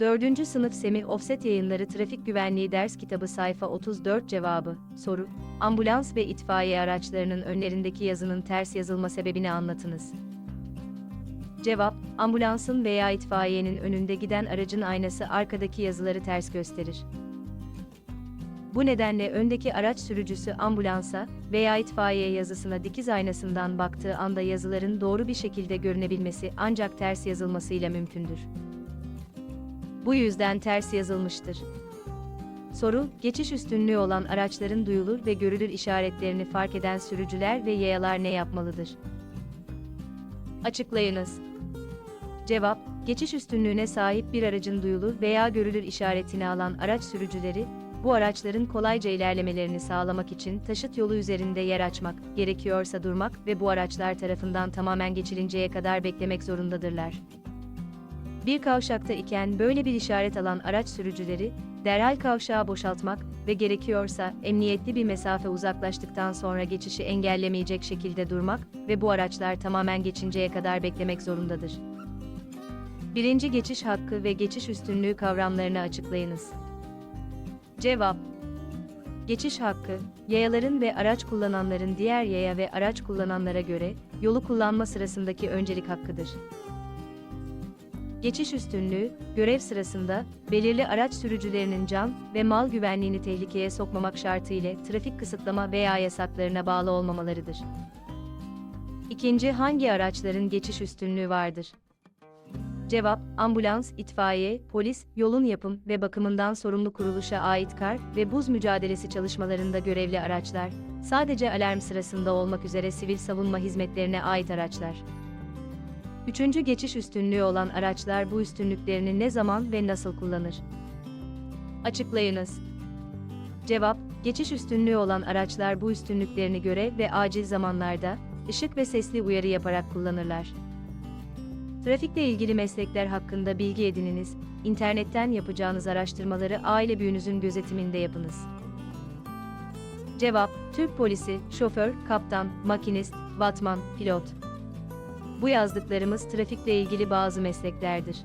4. Sınıf Semih Offset Yayınları Trafik Güvenliği Ders Kitabı Sayfa 34 Cevabı Soru Ambulans ve itfaiye araçlarının önlerindeki yazının ters yazılma sebebini anlatınız. Cevap Ambulansın veya itfaiyenin önünde giden aracın aynası arkadaki yazıları ters gösterir. Bu nedenle öndeki araç sürücüsü ambulansa veya itfaiye yazısına dikiz aynasından baktığı anda yazıların doğru bir şekilde görünebilmesi ancak ters yazılmasıyla mümkündür. Bu yüzden ters yazılmıştır. Soru, geçiş üstünlüğü olan araçların duyulur ve görülür işaretlerini fark eden sürücüler ve yayalar ne yapmalıdır? Açıklayınız. Cevap, geçiş üstünlüğüne sahip bir aracın duyulur veya görülür işaretini alan araç sürücüleri, bu araçların kolayca ilerlemelerini sağlamak için taşıt yolu üzerinde yer açmak, gerekiyorsa durmak ve bu araçlar tarafından tamamen geçilinceye kadar beklemek zorundadırlar. Bir kavşakta iken böyle bir işaret alan araç sürücüleri, derhal kavşağı boşaltmak ve gerekiyorsa emniyetli bir mesafe uzaklaştıktan sonra geçişi engellemeyecek şekilde durmak ve bu araçlar tamamen geçinceye kadar beklemek zorundadır. Birinci geçiş hakkı ve geçiş üstünlüğü kavramlarını açıklayınız. Cevap Geçiş hakkı, yayaların ve araç kullananların diğer yaya ve araç kullananlara göre yolu kullanma sırasındaki öncelik hakkıdır. Geçiş üstünlüğü, görev sırasında belirli araç sürücülerinin can ve mal güvenliğini tehlikeye sokmamak şartı ile trafik kısıtlama veya yasaklarına bağlı olmamalarıdır. İkinci, hangi araçların geçiş üstünlüğü vardır? Cevap, ambulans, itfaiye, polis, yolun yapım ve bakımından sorumlu kuruluşa ait kar ve buz mücadelesi çalışmalarında görevli araçlar, sadece alarm sırasında olmak üzere sivil savunma hizmetlerine ait araçlar. Üçüncü geçiş üstünlüğü olan araçlar bu üstünlüklerini ne zaman ve nasıl kullanır? Açıklayınız. Cevap, geçiş üstünlüğü olan araçlar bu üstünlüklerini göre ve acil zamanlarda, ışık ve sesli uyarı yaparak kullanırlar. Trafikle ilgili meslekler hakkında bilgi edininiz, internetten yapacağınız araştırmaları aile büyüğünüzün gözetiminde yapınız. Cevap, Türk polisi, şoför, kaptan, makinist, batman, pilot. Bu yazdıklarımız trafikle ilgili bazı mesleklerdir.